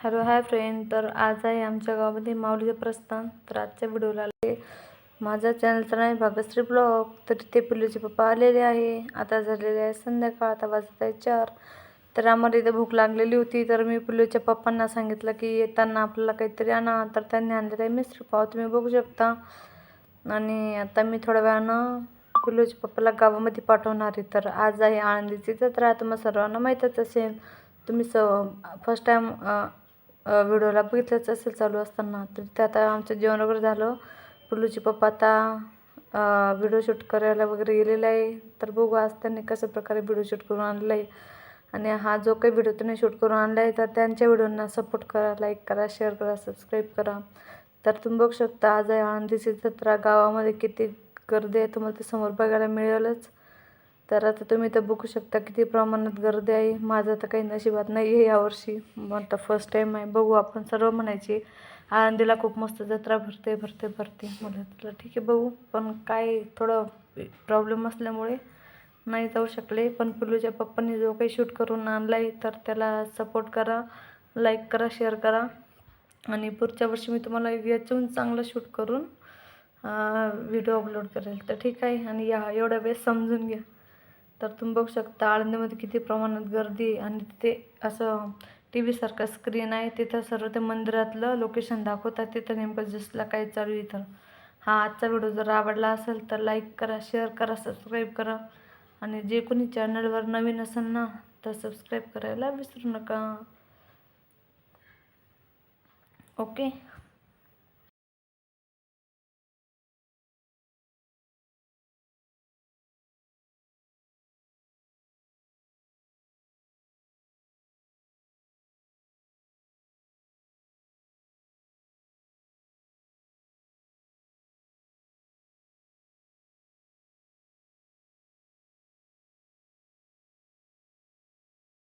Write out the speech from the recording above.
Hello hi friend. तर आज आहे आमच्या गावामध्ये माऊलीचे प्रस्थान. तर आजच्या व्हिडिओला आले. माझ्या चॅनलचं नाही भागश्री ब्लॉग. तर तिथे पिल्लूचे पप्पा आलेले आहे. आता झालेले आहे संध्याकाळ आता वाजत आहे चार. तर आम्हाला इथं भूक लागलेली होती. तर मी पिल्लूच्या पप्पांना सांगितलं की येताना आपल्याला काहीतरी आणा. तर त्यांनी आणलेलं आहे मिसळ पाव तुम्ही बघू शकता. आणि आता मी थोड्या वेळानं पिल्लूच्या पप्पाला गावामध्ये पाठवणार आहे. तर आज आहे आनंदीची जत्रा. तुम्हाला सर्वांना माहीतच असेल. तुम्ही स फर्स्ट टाईम व्हिडिओला बघितलंच असेल चालू असताना. तर ते आता आमचं जेवण वगैरे झालं. पुलूची पप्पा आता व्हिडिओ शूट करायला वगैरे गेलेला आहे. तर बघू आज त्यांनी कशा प्रकारे व्हिडिओ शूट करून आणला आहे. आणि हा जो काही व्हिडिओ त्यांनी शूट करून आणला आहे तर त्यांच्या व्हिडिओंना सपोर्ट करा लाईक करा शेअर करा सबस्क्राईब करा. तर तुम्ही बघू शकता आज आहे आनंदीची जत्रा गावामध्ये किती गर्दी आहे तुम्हाला ते समोर बघायला मिळेलच. तर आता तुम्ही तर बघू शकता किती प्रमाणात गर्दी आहे. माझं तर काही नशिबात नाही आहे यावर्षी. मग आता फर्स्ट टाईम आहे. बघू आपण सर्व म्हणायचे. आळंदीला खूप मस्त जत्रा भरते भरते भरते. मला ठीक आहे बघू. पण काय थोडं प्रॉब्लेम असल्यामुळे नाही जाऊ शकले. पण पुलूच्या पप्पांनी जो काही शूट करून आणला आहे तर त्याला सपोर्ट करा लाईक करा शेअर करा. आणि पुढच्या वर्षी मी तुम्हाला याच्याहून चांगलं शूट करून व्हिडिओ अपलोड करेल. तर ठीक आहे. आणि या एवढा वेळ समजून घ्या. तर तुम्ही बघू शकता आळंदीमध्ये किती प्रमाणात गर्दी आणि तिथे असं टी व्हीसारखं स्क्रीन आहे. तिथं सर्व ते मंदिरातलं लोकेशन दाखवतात. तिथं नेमकं जसला काय चालू आहे तर हा आजचा व्हिडिओ जर आवडला असेल तर लाईक करा शेअर करा सबस्क्राईब करा. आणि जे कोणी चॅनलवर नवीन असेल ना तर सबस्क्राईब करायला विसरू नका. ओके